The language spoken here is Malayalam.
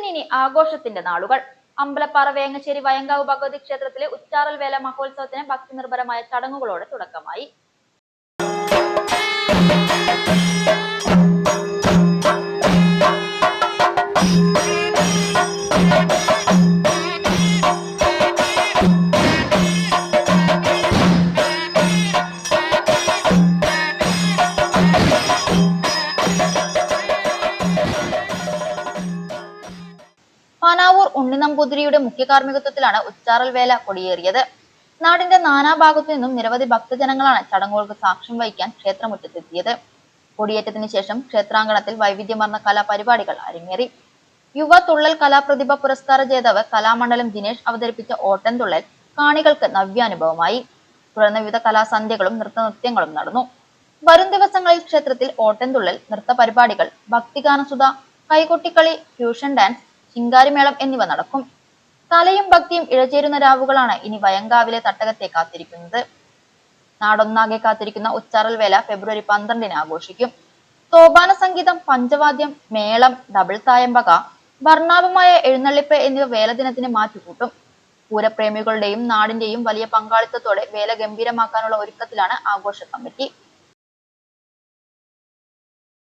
പൂരത്തിന് ഇനി ആഘോഷത്തിന്റെ നാളുകൾ. അമ്പലപ്പാറ വേങ്ങശ്ശേരി വയങ്കാവ് ഭഗവതി ക്ഷേത്രത്തിലെ ഉച്ചാറൽ വേല മഹോത്സവത്തിന് ഭക്തി നിർഭരമായ ചടങ്ങുകളോടെ തുടക്കമായി. പാനാവൂർ ഉണ്ണിനമ്പൂതിരിയുടെ മുഖ്യ കാർമ്മികത്വത്തിലാണ് ഉച്ചാറൽ വേല കൊടിയേറിയത്. നാടിന്റെ നാനാഭാഗത്തു നിന്നും നിരവധി ഭക്തജനങ്ങളാണ് ചടങ്ങുകൾക്ക് സാക്ഷ്യം വഹിക്കാൻ ക്ഷേത്രമുറ്റത്തെത്തിയത്. കൊടിയേറ്റത്തിന് ശേഷം ക്ഷേത്രാങ്കണത്തിൽ വൈവിധ്യമാർന്ന കലാപരിപാടികൾ അരങ്ങേറി. യുവ തുള്ളൽ കലാപ്രതിഭ പുരസ്കാര ജേതാവ് കലാമണ്ഡലം ദിനേശ് അവതരിപ്പിച്ച ഓട്ടൻതുള്ളൽ കാണികൾക്ക് നവ്യാനുഭവമായി. തുടർന്ന് വിവിധ കലാസന്ധ്യകളും നൃത്തനൃത്യങ്ങളും നടന്നു. വരും ദിവസങ്ങളിൽ ക്ഷേത്രത്തിൽ ഓട്ടൻതുള്ളൽ നൃത്ത പരിപാടികൾ ഭക്തിഗാനസുധ കൈകൊട്ടിക്കളി ഫ്യൂഷൻ ഡാൻസ് ശിങ്കാരിമേളം എന്നിവ നടക്കും. കലയും ഭക്തിയും ഇഴചേരുന്ന രാവുകളാണ് ഇനി വയങ്കാവിലെ തട്ടകത്തെ കാത്തിരിക്കുന്നത്. നാടൊന്നാകെ കാത്തിരിക്കുന്ന ഉച്ചാറൽ വേല ഫെബ്രുവരി പന്ത്രണ്ടിന് ആഘോഷിക്കും. സോപാന സംഗീതം പഞ്ചവാദ്യം മേളം ഡബിൾ തായമ്പക വർണാഭമായ എഴുന്നള്ളിപ്പ് എന്നിവ വേലദിനത്തിന് മാറ്റിക്കൂട്ടും. പൂരപ്രേമികളുടെയും നാടിന്റെയും വലിയ പങ്കാളിത്തത്തോടെ വേല ഗംഭീരമാക്കാനുള്ള ഒരുക്കത്തിലാണ് ആഘോഷ കമ്മിറ്റി.